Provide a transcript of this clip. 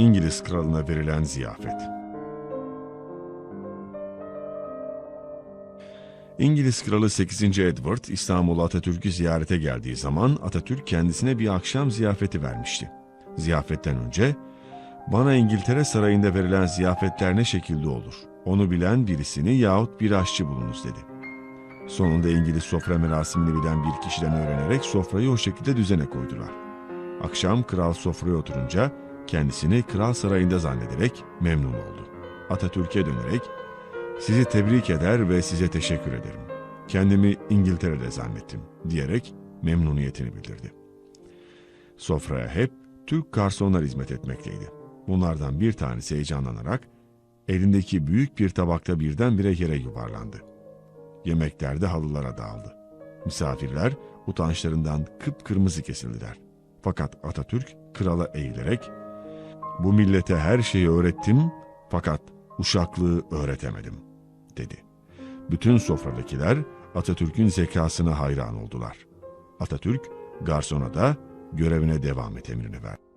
İngiliz kralına verilen ziyafet. İngiliz kralı 8. Edward İstanbul Atatürk'ü ziyarete geldiği zaman Atatürk kendisine bir akşam ziyafeti vermişti. Ziyafetten önce bana İngiltere sarayında verilen ziyafetler ne şekilde olur? Onu bilen birisini yahut bir aşçı bulunuz dedi. Sonunda İngiliz sofra merasimini bilen bir kişiden öğrenerek sofrayı o şekilde düzene koydular. Akşam kral sofraya oturunca kendisini kral sarayında zannederek memnun oldu. Atatürk'e dönerek sizi tebrik eder ve size teşekkür ederim. Kendimi İngiltere'de zannettim diyerek memnuniyetini bildirdi. Sofraya hep Türk garsonlar hizmet etmekteydi. Bunlardan bir tanesi heyecanlanarak elindeki büyük bir tabakta birdenbire yere yuvarlandı. Yemekler de halılara dağıldı. Misafirler utançlarından kıpkırmızı kesildiler. Fakat Atatürk krala eğilerek bu millete her şeyi öğrettim fakat uşaklığı öğretemedim dedi. Bütün sofradakiler Atatürk'ün zekasına hayran oldular. Atatürk garsona da görevine devam et emrini verdi.